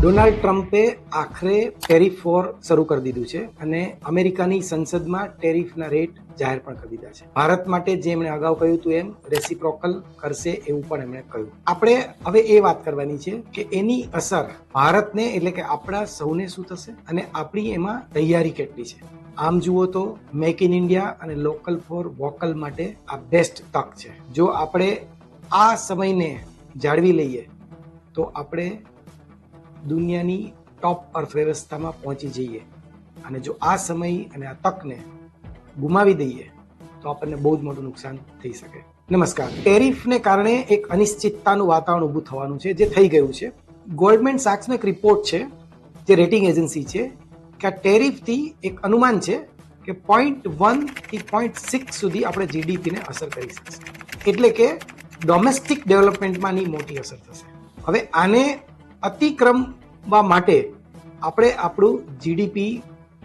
Donald ટ્રમ્પે આખરે tariff war શરૂ કરી દીધું છે અને અમેરિકાની સંસદમાં ટેરિફના રેટ જાહેર પણ કરી દીધા છે. ભારત માટે જે એમણે અગાઉ કહ્યું હતું એમ, રેસિપ્રોકલ કરશે એવું પણ એમણે કહ્યું. આપણે હવે એ વાત કરવાની છે કે એની અસર ભારતને એટલે કે આપણા સૌને શું થશે અને આપણી એમાં તૈયારી કેટલી છે. આમ જુઓ તો મેક ઇન ઇન્ડિયા અને લોકલ ફોર વોકલ માટે આ બેસ્ટ તક છે. જો આપણે આ સમયને જાળવી લઈએ, તો આપણે દુનિયાની ટોપ અર્થવ્યવસ્થામાં પહોંચી જઈએ અને જો આ સમય અને આ તકને ગુમાવી દઈએ, તો આપણને બહુ જ મોટું નુકસાન થઈ શકે. નમસ્કાર. ટેરિફને કારણે એક અનિશ્ચિતતાનું વાતાવરણ ઊભું થવાનું છે, જે થઈ ગયું છે. ગોલ્ડમેન સાક્સનો એક રિપોર્ટ છે, જે રેટિંગ એજન્સી છે, કે આ ટેરિફથી એક અનુમાન છે કે પોઈન્ટ વનથી પોઈન્ટ સિક્સ સુધી આપણે જીડીપીને અસર કરી શકશે. એટલે કે ડોમેસ્ટિક ડેવલપમેન્ટમાંની મોટી અસર થશે. હવે આને અતિક્રમવા માટે આપણે આપણું જીડીપી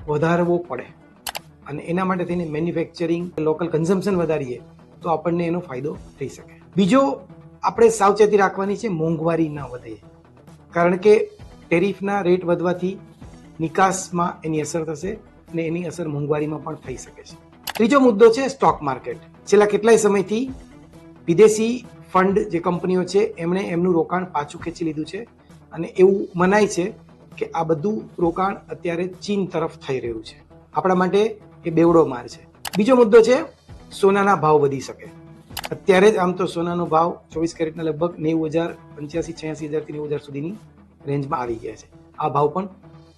વધારવો પડે. અને એના માટે થઈને મેન્યુફેક્ચરિંગ લોકલ કન્ઝમ્પશન વધારીએ, તો આપણને એનો ફાયદો થઈ શકે. બીજો આપણે સાવચેતી રાખવાની છે, મોંઘવારી ન વધે. કારણ કે ટેરિફના રેટ વધવાથી નિકાસમાં એની અસર થશે અને એની અસર મોંઘવારીમાં પણ થઈ શકે છે. ત્રીજો મુદ્દો છે સ્ટોક માર્કેટ છેલ્લા કેટલાય સમયથી વિદેશી ફંડ જે કંપનીઓ છે, એમણે એમનું રોકાણ પાછું ખેંચી લીધું છે. અને એવું મનાય છે કે આ બધું રોકાણ અત્યારે ચીન તરફ થઈ રહ્યું છે. આપણા માટે એ બેવડો માર છે. બીજો મુદ્દો છે, સોનાના ભાવ વધી શકે. અત્યારે જ આમ તો સોનાનો ભાવ ચોવીસ કેરેટના લગભગ નેવું હજાર પંચ્યાસી, છ્યાસી હજારથી નેવું હજાર સુધીની રેન્જમાં આવી ગયા છે. આ ભાવ પણ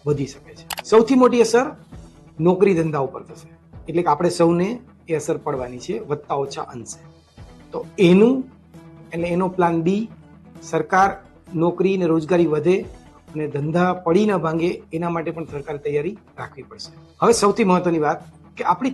વધી શકે છે. સૌથી મોટી અસર નોકરી ધંધા ઉપર થશે. એટલે કે આપણે સૌને એ અસર પડવાની છે વધતા ઓછા અંશે. તો એનું, એટલે એનો પ્લાન બી સરકાર નોકરી અને રોજગારી વધે અને ધંધા પડી ન ભાંગે એના માટે પણ સરકારે તૈયારી રાખવી પડશે. હવે સૌથી મહત્વની વાત કે આપણી